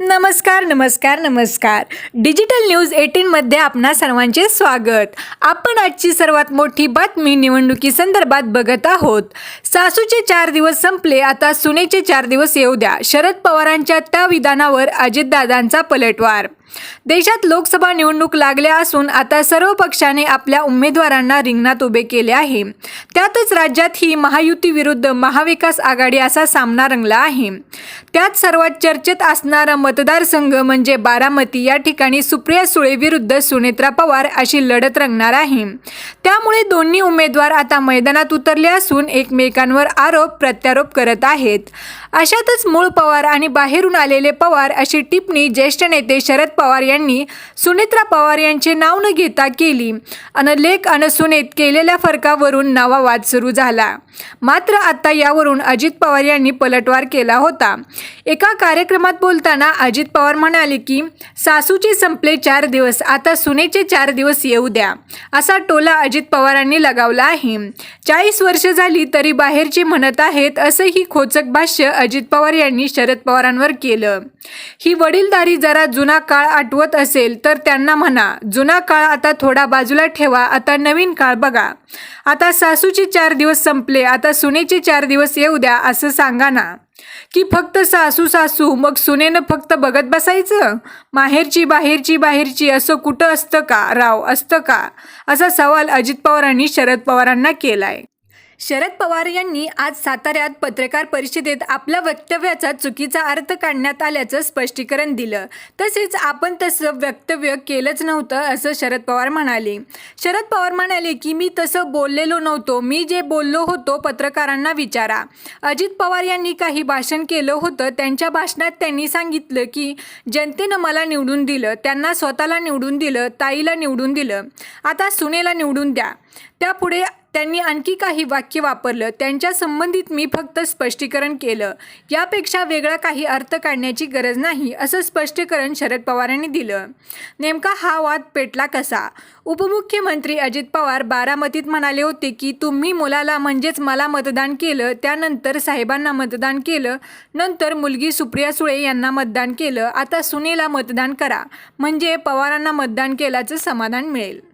नमस्कार नमस्कार नमस्कार. डिजिटल न्यूज एटीनमध्ये आपणा सर्वांचे स्वागत. आपण आजची सर्वात मोठी बातमी निवडणुकी संदर्भात बघत आहोत. सासूचे चार दिवस संपले आता सुनेचे चार दिवस येऊ द्या. शरद पवारांच्या त्या विधानावर अजितदादांचा पलटवार देशात लोकसभा निवडणूक लागल्या असून आता सर्व पक्षाने आपल्या उमेदवारांना रिंगणात उभे केले आहे. त्यातच राज्यात ही महायुती विरुद्ध महाविकास आघाडी असा सामना रंगला आहे. त्यात सर्वात चर्चेत असणारा मतदारसंघ म्हणजे बारामती या ठिकाणी सुप्रिया सुळे विरुद्ध सुनेत्रा पवार अशी लढत रंगणार आहे. त्यामुळे दोन्ही उमेदवार आता मैदानात उतरले असून एकमेकांवर आरोप प्रत्यारोप करत आहेत. अशातच मूळ पवार आणि बाहेरून आलेले पवार अशी टिप्पणी ज्येष्ठ नेते शरद पवार यांनी सुनेत्रा पवार यांचे नाव न घेता केली. अन लेख अन सुनेत केलेल्या फरकावरून नवा वाद सुरू झाला. मात्र आता यावरून अजित पवार यांनी पलटवार केला होता. एका कार्यक्रमात बोलताना अजित पवार म्हणाले की सासूचे संपले चार दिवस आता सुनेचे चार दिवस येऊ द्या. असा टोला अजित पवारांनी लगावला आहे. चाळीस वर्ष झाली तरी बाहेरची म्हणत आहेत असंही खोचक भाष्य अजित पवार यांनी शरद पवारांवर केलं. ही वडीलधारी जरा जुना काळ काळ आठवत असेल तर त्यांना म्हणा जुना काळ आता थोडा बाजूला ठेवा आता नवीन काळ बघा. आता सासूचे चार दिवस संपले आता सुनेचे चार दिवस येऊ द्या असं सांगा ना. की फक्त सासू सासू मग सुनेनं फक्त बघत बसायचं? माहेरची बाहेरची बाहेरची असं कुठं असतं का? राव असतं का? असा सवाल अजित पवारांनी शरद पवारांना केलाय. शरद पवार यांनी आज साताऱ्यात पत्रकार परिषदेत आपल्या वक्तव्याचा चुकीचा अर्थ काढण्यात आल्याचं स्पष्टीकरण दिलं. तसेच आपण तसं वक्तव्य केलंच नव्हतं असं शरद पवार म्हणाले. शरद पवार म्हणाले की मी तसं बोललेलो नव्हतो. मी जे बोललो होतो पत्रकारांना विचारा. अजित पवार यांनी काही भाषण केलं होतं. त्यांच्या भाषणात त्यांनी सांगितलं की जनतेनं मला निवडून दिलं. त्यांना स्वतःला निवडून दिलं ताईला निवडून दिलं. आता सुनेला निवडून द्या. त्यापुढे त्यांनी आणखी काही वाक्य वापरलं. त्यांच्या संबंधित मी फक्त स्पष्टीकरण केलं. यापेक्षा वेगळा काही अर्थ काढण्याची गरज नाही असं स्पष्टीकरण शरद पवारांनी दिलं. नेमका हा वाद पेटला कसा? उपमुख्यमंत्री अजित पवार बारामतीत म्हणाले होते की तुम्ही मुलाला म्हणजेच मला मतदान केलं त्यानंतर साहेबांना मतदान केलं नंतर मुलगी सुप्रिया सुळे यांना मतदान केलं आता सुनेला मतदान करा. म्हणजे पवारांना मतदान केल्याचं समाधान मिळेल.